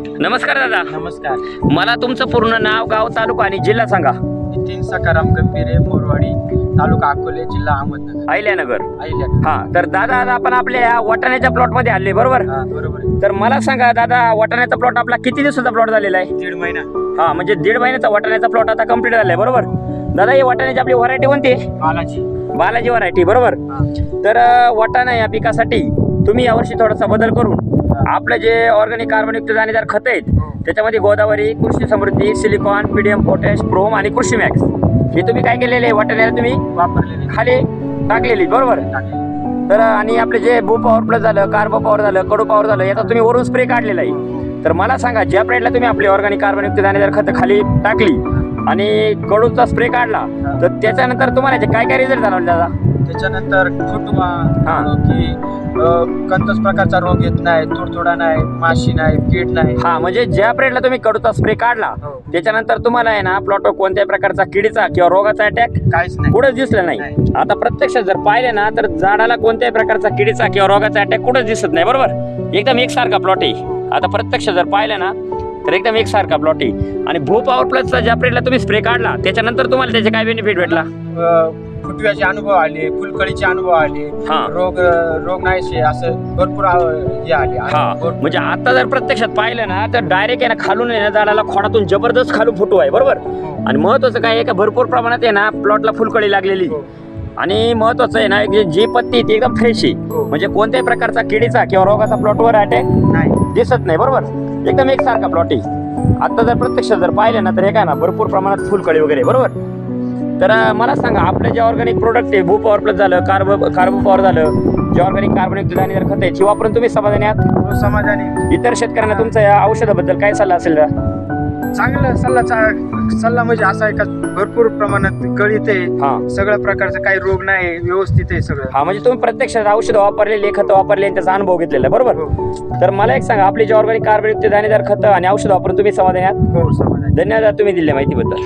नमस्कार दादा. नमस्कार. मला तुमचं पूर्ण नाव गाव तालुका आणि जिल्हा सांगा. नितीन सकाराम गंभीरे मोरवाडी तालुका अकोले जिल्हा अहमदनगर. अहिल्यानगर. हा तर दादा आज आपण आपल्या या वाटाण्याच्या प्लॉटमध्ये आले बरोबर? हा बरोबर आहे. तर मला सांगा दादा वाटाण्याचा प्लॉट आपला किती दिवसाचा प्लॉट झालेला आहे? दीड महिना. हा म्हणजे दीड महिन्याचा वाटाण्याचा प्लॉट आता कंप्लीट झालाय बरोबर? दादा ही वाटाण्याची आपली व्हरायटी कोणती? बालाजी. बालाजी व्हरायटी बरोबर? हा. तर अं, वाटाणा या पिकासाठी तुम्ही यावर्षी थोडासा बदल करून आपलं जे ऑर्गॅनिक कार्बनयुक्त दाणेदार खत आहेत हो. त्याच्यामध्ये गोदावरी कृषी समृद्धी सिलिकॉन पीडीएम पोटॅश प्रोम आणि कृषी मॅक्स हे तुम्ही काय केलेले? आहे वाटाण्याला तुम्ही वापरलेली. खाली टाकलेली बरोबर. तर आणि आपले जे भू पॉवर प्लस झालं कार्बो पॉवर झालं कडू पॉवर झालं याचा तुम्ही वरून स्प्रे काढलेला आहे. तर मला सांगा ज्या प्रेडला तुम्ही आपली ऑर्गॅनिक कार्बनयुक्त दाणेदार खत खाली टाकली आणि कडूचा स्प्रे काढला. तर त्याच्यानंतर तुम्हाला याचे काय काय रिझल्ट जाणवले दादा? त्याच्यानंतर फुटवा हा. की कोणताच प्रकारचा रोग येत नाही तुडतुडा नाही माशी नाही कीड नाही. हा म्हणजे ज्या प्रेडला तुम्ही कडूचा स्प्रे काढला हो. त्याच्यानंतर तुम्हाला आहे ना प्लॉटवर कोणत्याही प्रकारचा किडीचा किंवा रोगाचा अटॅक काहीच नाही. कुठंच दिसलं नाही. नाही. आता प्रत्यक्ष जर पाहिले ना तर झाडाला कोणत्याही प्रकारचा किडीचा किंवा रोगाचा अटॅक कुठंच दिसत नाही बरोबर? एकदम एकसारखा प्लॉट आहे. आता प्रत्यक्ष जर पाहिलं ना तर एकदम एकसारखा प्लॉट आहे आणि भू पॉवर प्लसचा ज्या प्रेडला तुम्ही स्प्रे काढला त्याच्यानंतर तुम्हाला त्याचे काय बेनिफिट भेटला फुटव्याचे अनुभव आले फुलकळीचे अनुभव आले हा. रोग रोग नाहीसे असं भरपूर आ- हे आले हा भरपूर. म्हणजे आता जर प्रत्यक्षात पाहिलं ना तर डायरेक्ट आहे ना खालून आहे ना झाडाला खोडातून जबरदस्त खालून फुटू आहे बरोबर हो. आणि महत्वाचं काय आहे का भरपूर प्रमाणात आहे ना प्लॉटला फुलकळी लागलेली हो. आणि महत्वाचं आहे ना की जी पत्ती ती एकदम फ्रेश आहे हो. म्हणजे कोणत्याही प्रकारचा किडीचा किंवा रोगाचा प्लॉटवर अटॅक नाही दिसत नाही बरोबर एकदम एकसारखा प्लॉट आहे. आता जर प्रत्यक्ष जर पाहिलं ना तर हे काय ना भरपूर प्रमाणात फुलकळी वगैरे बरोबर? तर मला सांगा आपले जे ऑर्गॅनिक प्रोडक्ट आहे भू पॉवर प्लस झालं कार्बो कार्बो पॉवर झालं जे ऑर्गॅनिक कार्बोनिक दाणेदार खत आहे ती वापरून तुम्ही समाधानी आहात? हो, समाजाने इतर शेतकऱ्यांना तुमच्या या औषधाबद्दल काय सल्ला असेल? चांगला सल्ला चा- सल्ला म्हणजे असा आहे का भरपूर प्रमाणात गळीत आहे. हा. सगळ्या प्रकारचं काही रोग नाही व्यवस्थित आहे सगळं. हा म्हणजे तुम्ही प्रत्यक्षात औषधं वापरलेली खतं वापरले आणि त्याचा अनुभव घेतलेला आहे, बरोबर? हो. तर मला एक सांगा आपली जे ऑर्गॅनिक कार्बोनिक दाणेदार खतं आणि औषध वापरून तुम्ही समाधानी आहात? हो समाधान. धन्यवाद तुम्ही दिल्या माहितीबद्दल.